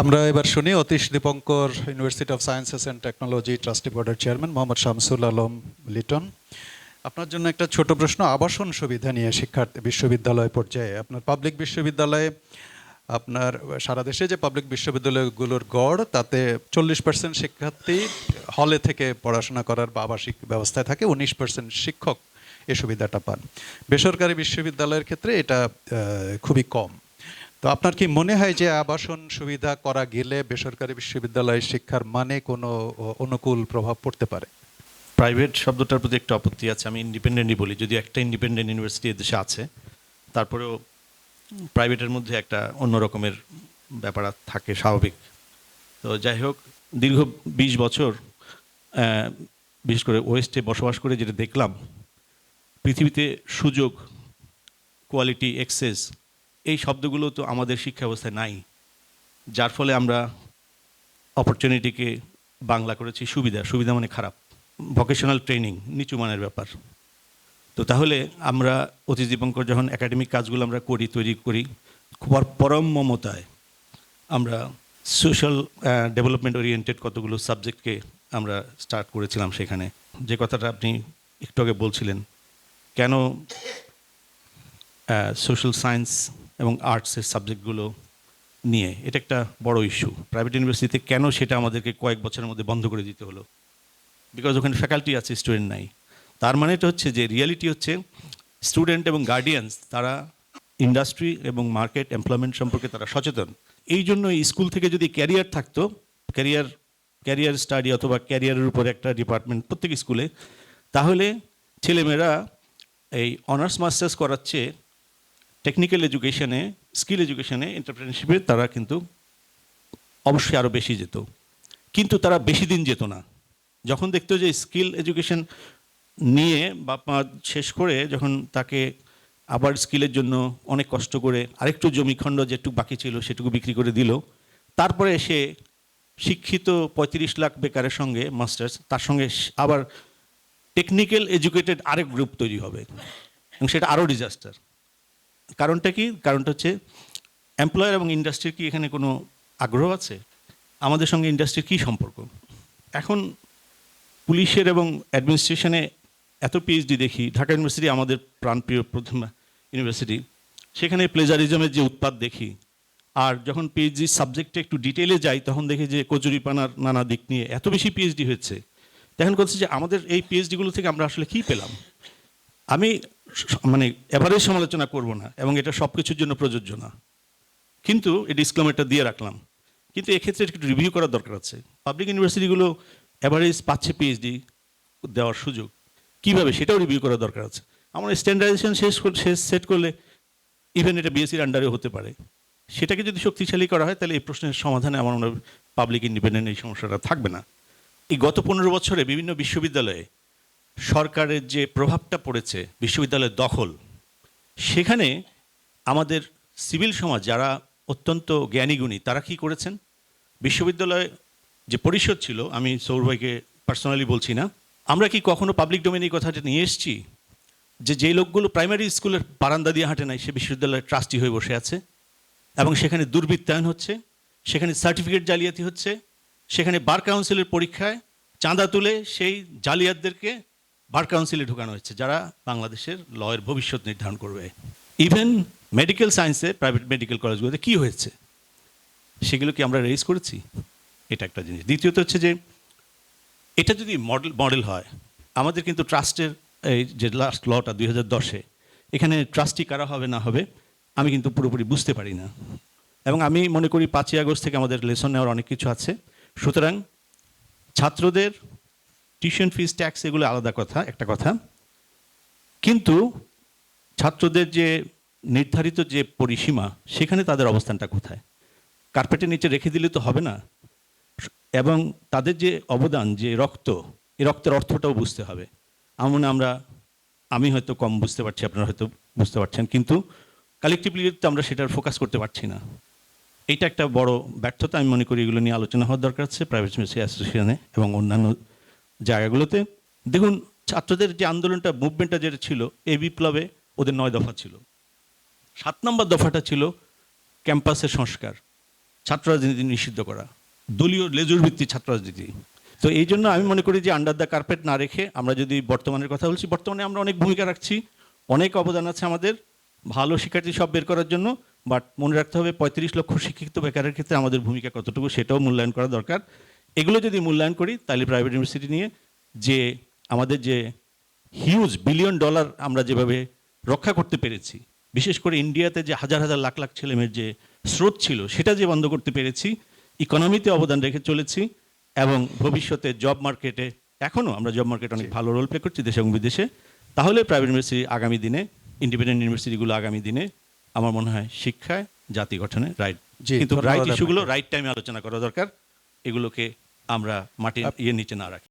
আমরা এবার শুনি Atish Dipankar university of sciences and technology trustee বোর্ডের চেয়ারম্যান মোহাম্মদ শামসুল আলম লিটন। আপনার জন্য একটা ছোট প্রশ্ন, আবাসন সুবিধা নিয়ে শিক্ষার্থী বিশ্ববিদ্যালয় পর্যায়ে। আপনার পাবলিক বিশ্ববিদ্যালয়ে, আপনার সারা দেশে যে পাবলিক বিশ্ববিদ্যালয়গুলোর গড়, তাতে চল্লিশ পার্সেন্ট শিক্ষার্থী হলে থেকে পড়াশোনা করার বা আবাসিক ব্যবস্থায় থাকে, উনিশ পার্সেন্ট শিক্ষক এ সুবিধাটা পান। বেসরকারি বিশ্ববিদ্যালয়ের ক্ষেত্রে এটা খুবই কম। তো আপনার কি মনে হয় যে আবাসন সুবিধা করা গেলে বেসরকারি বিশ্ববিদ্যালয়ের শিক্ষার মানে কোনো অনুকূল প্রভাব পড়তে পারে? প্রাইভেট শব্দটার প্রতি একটা আপত্তি আছে, আমি ইন্ডিপেন্ডেন্টই বলি। যদি একটা ইন্ডিপেন্ডেন্ট ইউনিভার্সিটি দেশে আছে, তারপরেও প্রাইভেটের মধ্যে একটা অন্য রকমের ব্যাপার থাকে স্বাভাবিক। তো যাই হোক, দীর্ঘ বিশ বছর বিশেষ করে ওয়েস্টে বসবাস করে যেটা দেখলাম, পৃথিবীতে সুযোগ কোয়ালিটি এক্সেস এই শব্দগুলো তো আমাদের শিক্ষা ব্যবস্থায় নাই, যার ফলে আমরা অপরচুনিটিকে বাংলা করেছি সুবিধা সুবিধা মানে খারাপ ভোকেশনাল ট্রেনিং নিচু মানের ব্যাপার। তো তাহলে আমরা অতীশ দীপঙ্কর যখন একাডেমিক কাজগুলো আমরা করি, তৈরি করি, পর- পরম মমতায় আমরা সোশ্যাল ডেভেলপমেন্ট ওরিয়েন্টেড কতগুলো সাবজেক্টকে আমরা স্টার্ট করেছিলাম সেখানে। যে কথাটা আপনি একটু আগে বলছিলেন, কেন সোশ্যাল সায়েন্স এবং আর্টসের সাবজেক্টগুলো নিয়ে। এটা একটা বড় ইস্যু প্রাইভেট ইউনিভার্সিটিতে কেন সেটা আমাদেরকে কয়েক বছরের মধ্যে বন্ধ করে দিতে হলো? বিকজ ওখানে ফ্যাকাল্টি আছে স্টুডেন্ট নাই। তার মানে এটা হচ্ছে যে রিয়ালিটি হচ্ছে স্টুডেন্ট এবং গার্ডিয়ানস তারা ইন্ডাস্ট্রি এবং মার্কেট এমপ্লয়মেন্ট সম্পর্কে তারা সচেতন। এই জন্য স্কুল থেকে যদি ক্যারিয়ার থাকতো ক্যারিয়ার ক্যারিয়ার স্টাডি অথবা ক্যারিয়ারের উপর একটা ডিপার্টমেন্ট প্রত্যেক স্কুলে তাহলে ছেলেমেয়েরা এই অনার্স মাস্টার্স করাচ্ছে টেকনিক্যাল এডুকেশনে স্কিল এডুকেশনে এন্টারপ্রেনারশিপে তারা কিন্তু অবশ্যই আরও বেশি যেত। কিন্তু তারা বেশি দিন যেত না। যখন দেখতো যে স্কিল এডুকেশন নিয়ে মা শেষ করে যখন তাকে আবার স্কিলের জন্য অনেক কষ্ট করে আরেকটু জমিখণ্ড যেটুকু বাকি ছিল সেটুকু বিক্রি করে দিল। তারপরে এসে শিক্ষিত পঁয়ত্রিশ লাখ বেকারের সঙ্গে মাস্টার্স, তার সঙ্গে আবার টেকনিক্যাল এডুকেটেড আরেক গ্রুপ তৈরি হবে। এবং সেটা আরও ডিজাস্টার কারণটা কি? কারণটা হচ্ছে এমপ্লয়ার এবং ইন্ডাস্ট্রির কি এখানে কোনো আগ্রহ আছে? আমাদের সঙ্গে ইন্ডাস্ট্রির কী সম্পর্ক? এখন পুলিশের এবং অ্যাডমিনিস্ট্রেশনে এত পিএইচডি দেখি, ঢাকা ইউনিভার্সিটি আমাদের প্রাণপ্রিয় প্রথম ইউনিভার্সিটি সেখানে প্লেজারিজমের যে উৎপাদ দেখি, আর যখন পিএইচডি সাবজেক্টে একটু ডিটেলে যাই, তখন দেখি যে কচুরিপানার নানা দিক নিয়ে এত বেশি পিএইচডি হয়েছে। তখন করছে যে আমাদের এই পিএইচডিগুলো থেকে আমরা আসলে কী পেলাম? আমি মানে এভারেজ সমালোচনা করব না এবং এটা সব কিছুর জন্য প্রযোজ্য না। কিন্তু এই ডিসক্লেমারটা দিয়ে রাখলাম। কিন্তু এক্ষেত্রে একটু রিভিউ করার দরকার আছে। পাবলিক ইউনিভার্সিটিগুলো অ্যাভারেজ পাচ্ছে পিএইচডি দেওয়ার সুযোগ। কীভাবে? সেটাও রিভিউ করার দরকার আছে। আমার স্ট্যান্ডার্ডাইজেশন শেষ শেষ সেট করলে ইভেন এটা বিএসসির আন্ডারেও হতে পারে। সেটাকে যদি শক্তিশালী করা হয়, তাহলে এই প্রশ্নের সমাধানে আমার মনে হয় পাবলিক ইন্ডিপেন্ডেন্ট এই সমস্যাটা থাকবে না। এই গত পনেরো বছরে বিভিন্ন বিশ্ববিদ্যালয়ে সরকারের যে প্রভাবটা পড়েছে, বিশ্ববিদ্যালয়ের দখল, সেখানে আমাদের সিভিল সমাজ যারা অত্যন্ত জ্ঞানীগুণী, তারা কি করেছেন? বিশ্ববিদ্যালয়ে যে পরিষদ ছিল, আমি সৌর ভাইকে পার্সোনালি বলছি না, আমরা কি কখনো পাবলিক ডোমেন এই কথাটা নিয়ে এসেছি? যে যে লোকগুলো প্রাইমারি স্কুলের বারান্দা দিয়ে হাঁটে নাই, সে বিশ্ববিদ্যালয়ের ট্রাস্টি হয়ে বসে আছে, এবং সেখানে দুর্বৃত্তায়ন হচ্ছে, সেখানে সার্টিফিকেট জালিয়াতি হচ্ছে, সেখানে বার কাউন্সিলের পরীক্ষায় চাঁদা তুলে সেই জালিয়াতদেরকে বার কাউন্সিলে ঢোকানো হচ্ছে যারা বাংলাদেশের লয়ের ভবিষ্যৎ নির্ধারণ করবে। ইভেন মেডিকেল সায়েন্সে প্রাইভেট মেডিকেল কলেজগুলোতে কি হয়েছে? সেগুলো কি আমরা রেজ করেছি? এটা একটা জিনিস। দ্বিতীয়ত হচ্ছে যে, এটা যদি মডেল মডেল হয়, আমাদের কিন্তু ট্রাস্টের এই যে লাস্ট লটা দুই হাজার দশে, এখানে ট্রাস্টি কারা হবে, না হবে, আমি কিন্তু পুরোপুরি বুঝতে পারি না। এবং আমি মনে করি পাঁচই আগস্ট থেকে আমাদের লেসন নেওয়ার অনেক কিছু আছে। সুতরাং ছাত্রদের টিউশন ফিস, ট্যাক্স, এগুলো আলাদা কথা, একটা কথা। কিন্তু ছাত্রদের যে নির্ধারিত যে পরিসীমা, সেখানে তাদের অবস্থানটা কোথায়? কার্পেটের নিচে রেখে দিলে তো হবে না। এবং তাদের যে অবদান, যে রক্ত এই রক্তের অর্থটাও বুঝতে হবে। এমন আমরা, আমি হয়তো কম বুঝতে পারছি, আপনারা হয়তো বুঝতে পারছেন, কিন্তু কালেকটিভলি তো আমরা সেটার ফোকাস করতে পারছি না। এইটা একটা বড় ব্যর্থতা, আমি মনে করি এগুলো নিয়ে আলোচনা হওয়ার দরকার আছে প্রাইভেট মেসি অ্যাসোসিয়েশনে এবং অন্যান্য জায়গাগুলোতে। দেখুন, ছাত্রদের যে আন্দোলনটা মুভমেন্টটা যেটা ছিল, এই বিপ্লবে ওদের নয় দফা ছিল। সাত নম্বর দফাটা ছিল ক্যাম্পাসের সংস্কার ছাত্র রাজনীতি নিষিদ্ধ করা, দলীয় লেজুর ভিত্তিক ছাত্র রাজনীতি তো এই জন্য আমি মনে করি যে আন্ডার দ্য কার্পেট না রেখে আমরা যদি বর্তমানের কথা বলছি, বর্তমানে আমরা অনেক ভূমিকা রাখছি, অনেক অবদান আছে আমাদের, ভালো শিক্ষার্থী সব বের করার জন্য বাট মনে রাখতে হবে পঁয়ত্রিশ লক্ষ শিক্ষিত বেকারের ক্ষেত্রে আমাদের ভূমিকা কতটুকু সেটাও মূল্যায়ন করা দরকার। এগুলো যদি মূল্যায়ন করি তাহলে প্রাইভেট ইউনিভার্সিটি নিয়ে যে আমাদের যে হিউজ বিলিয়ন ডলার আমরা যেভাবে রক্ষা করতে পেরেছি বিশেষ করে ইন্ডিয়াতে যে হাজার হাজার লাখ লাখ ছেলেমেয়ের যে স্রোত ছিল সেটা যে বন্ধ করতে পেরেছি ইকোনমিতে অবদান রেখে চলেছি এবং ভবিষ্যতে জব মার্কেটে এখনও আমরা জব মার্কেটে অনেক ভালো রোল প্লে করছি দেশে এবং বিদেশে তাহলে প্রাইভেট ইউনিভার্সিটি আগামী দিনে ইন্ডিপেন্ডেন্ট ইউনিভার্সিটিগুলো আগামী দিনে আমার মনে হয় শিক্ষায় জাতি গঠনে রাইট কিন্তু রাইট ইস্যুগুলো রাইট টাইমে আলোচনা করা দরকার। এগুলোকে আমরা মাটির ইয়ে নিচে না রাখি।